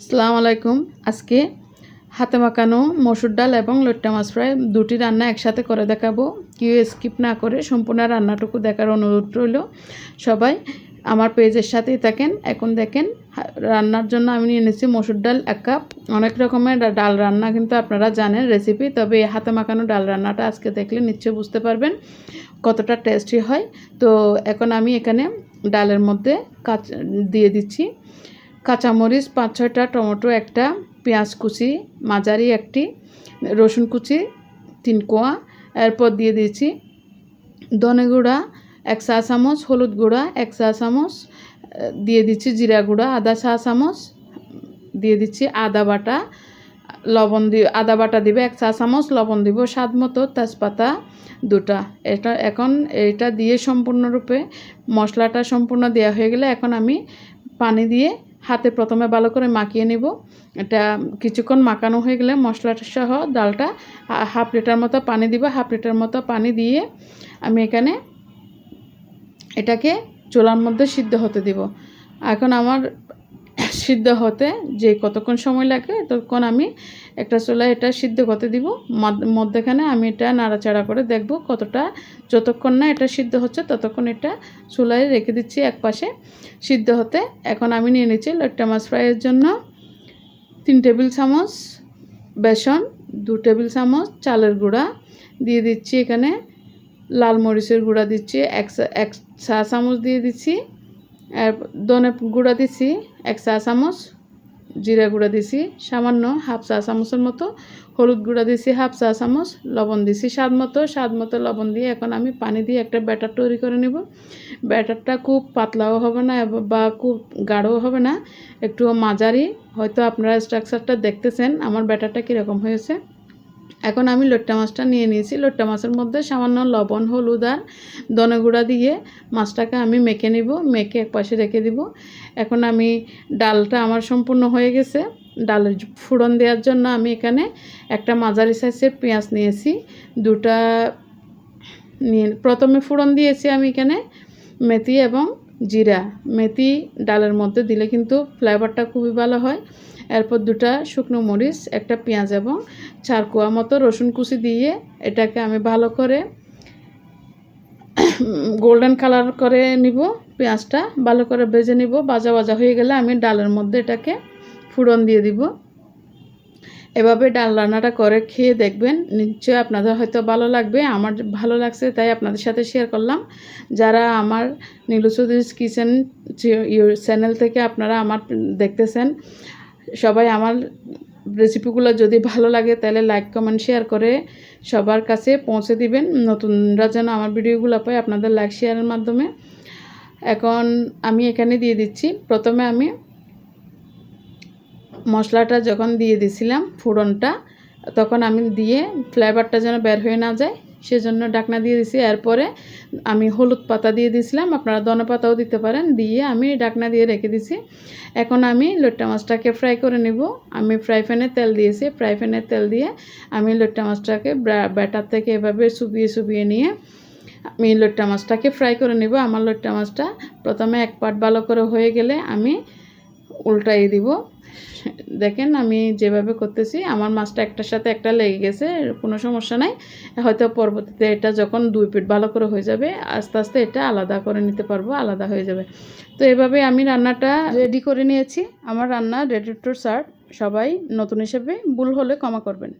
আসসালামু আলাইকুম। আজকে হাতে মাখানো মসুর ডাল এবং লট্টা মাছ ফ্রাই দুটি রান্না একসাথে করে দেখাবো। কেউ স্কিপ না করে সম্পূর্ণ রান্নাটুকু দেখার অনুরোধ রইল। সবাই আমার পেজের সাথেই থাকেন। এখন দেখেন রান্নার জন্য আমি নিয়ে নিচ্ছি মসুর ডাল এক কাপ। অনেক রকমের ডাল রান্না কিন্তু আপনারা জানেন রেসিপি তবে এই হাতে মাখানো ডাল রান্নাটা আজকে দেখলে নিশ্চয়ই বুঝতে পারবেন কতটা টেস্টি হয়। তো এখন আমি এখানে ডালের মধ্যে কাঁচ, দিয়ে দিচ্ছি। কাঁচামরিচ, পাঁচ, ছয়টা টমেটো, একটা পেঁয়াজ কুচি, মাঝারি একটি রসুন কুচি, তিন কোয়া। এরপর দিয়ে দিয়েছি ধনে গুঁড়া, এক চা চামচ, হলুদ গুঁড়া, এক চা চামচ দিয়ে দিচ্ছি জিরা গুঁড়া, আধা চা চামচ, দিয়ে দিচ্ছি আদা বাটা, লবণ দি, আদা বাটা দিবে, এক চা চামচ, লবণ দিব, স্বাদ মতো তেজপাতা দুটা। এটা এখন এটা দিয়ে সম্পূর্ণরূপে মশলাটা সম্পূর্ণ দেওয়া হয়ে গেলে এখন আমি পানি দিয়ে হাতে প্রথমে ভালো করে মাখিয়ে নেব। এটা কিছুক্ষণ মাখানো হয়ে গেলে মশলাটা সহ ডালটা হাফ লিটার মতো পানি দিব। হাফ লিটার মতো পানি দিয়ে আমি এখানে এটাকে চোলার মধ্যে সিদ্ধ হতে দিব। এখন আমার সিদ্ধ হতে যে কতক্ষণ সময় লাগে, ততক্ষণ আমি একটা চুলায় এটা সিদ্ধ করতে দিব। মধ্য- মধ্যেখানে আমি এটা নাড়াচাড়া করে দেখব কতটা, যতক্ষণ না এটা সিদ্ধ হচ্ছে ততক্ষণ এটা চুলায় রেখে দিচ্ছি এক পাশে সিদ্ধ হতে। এখন আমি নিয়ে নিচ্ছি লট্টা মাছ ফ্রাইয়ের জন্য তিন টেবিল চামচ বেসন, দু টেবিল চামচ চালের গুঁড়া দিয়ে দিচ্ছি এখানে। লাল মরিচের গুঁড়া দিচ্ছি, এক এক চা চামচ দিয়ে দিচ্ছি। ধনে গুঁড়া দিচ্ছি এক চা চামচ, জিরা গুঁড়া দিছি, সামান্য হাফ চা চামচের মতো। হলুদ গুঁড়া দিছি হাফ চা চামচ, লবণ দিছি স্বাদ মতো। স্বাদ মতো লবণ দিয়ে এখন আমি পানি দিয়ে একটা ব্যাটার তৈরি করে নেব। ব্যাটারটা খুব পাতলাও হবে না বা খুব গাঢ়ও হবে না একটু মাঝারি। হয়তো আপনারা স্ট্রাকচারটা দেখতেছেন, আমার ব্যাটারটা কীরকম হয়েছে। এখন আমি লট্টা মাছটা নিয়ে নিয়েছি। লোট্টা মাছের মধ্যে সামান্য লবণ, হলুদ আর ধনে গুঁড়া দিয়ে মাছটাকে আমি মেখে নিব, মেখে এক পাশে রেখে দিব। এখন আমি ডালটা আমার সম্পূর্ণ হয়ে গেছে। ডালের ফোড়ন দেওয়ার জন্য আমি এখানে একটা মাঝারি সাইজের পেঁয়াজ নিয়েছি। দুটা নিয়ে, প্রথমে ফোড়ন দিয়েছি আমি এখানে মেথি এবং জিরা। মেথি ডালের মধ্যে দিলে কিন্তু ফ্লেভারটা খুবই ভালো হয়। এরপর দুটা শুকনো মরিচ, একটা পেঁয়াজ এবং চার কোয়া মতো রসুন কুচি দিয়ে এটাকে আমি ভালো করে গোল্ডেন কালার করে নিব। পেঁয়াজটা ভালো করে ভেজে নিব। বাজা বাজা হয়ে গেলে আমি ডালের মধ্যে এটাকে ফুরন দিয়ে দিব। এভাবে ডাল রান্নাটা করে খেয়ে দেখবেন। নিশ্চয়ই আপনাদের হয়তো ভালো লাগবে। আমার ভালো লাগছে, তাই আপনাদের সাথে শেয়ার করলাম। যারা আমার নীলু চৌধুরীর কিচেন চ্যানেল থেকে আপনারা আমার দেখতেছেন সবাই আমার রেসিপিগুলো যদি ভালো লাগে, তাহলে লাইক কমেন্ট শেয়ার করে সবার কাছে পৌঁছে দিবেন। নতুনরা যেন আমার ভিডিওগুলো পায়, আপনাদের লাইক শেয়ারের মাধ্যমে। এখন আমি এখানে দিয়ে দিচ্ছি। প্রথমে আমি মশলাটা যখন দিয়ে দিছিলাম, ফোড়নটা, তখন আমি দিয়ে ফ্লেভারটা যেন বের হয়ে না যায়। সেজন্য ডাকনা দিয়ে দিছি। এরপরে আমি হলুদ পাতা দিয়ে দিয়েছিলাম আপনারা ধনে পাতাও দিতে পারেন। দিয়ে আমি ডাকনা দিয়ে রেখে দিছি। এখন আমি লট্টা মাছটাকে ফ্রাই করে নেব। আমি ফ্রাই প্যানে তেল দিয়েছি। ফ্রাই প্যানে তেল দিয়ে আমি লোট্টা মাছটাকে ব্যাটার থেকে এভাবে চুবিয়ে চুবিয়ে নিয়ে আমি লোট্টা মাছটাকে ফ্রাই করে নেব। আমার লট্টা মাছটা প্রথমে এক পাট ভালো করে হয়ে গেলে আমি উল্টাই দিব। দেখেন আমি যেভাবে করতেছি, আমার মাছটা একটার সাথে একটা লেগে গেছে, কোনো সমস্যা নাই। হয়তো পরবর্তীতে এটা যখন দুই পিট ভালো করে হয়ে যাবে, আস্তে আস্তে এটা আলাদা করে নিতে পারব, আলাদা হয়ে যাবে। তো এভাবে আমি রান্নাটা রেডি করে নিয়েছি। আমার রান্না রেডি টু সার্ভ সবাই নতুন হিসেবে ভুল হলে ক্ষমা করবেন।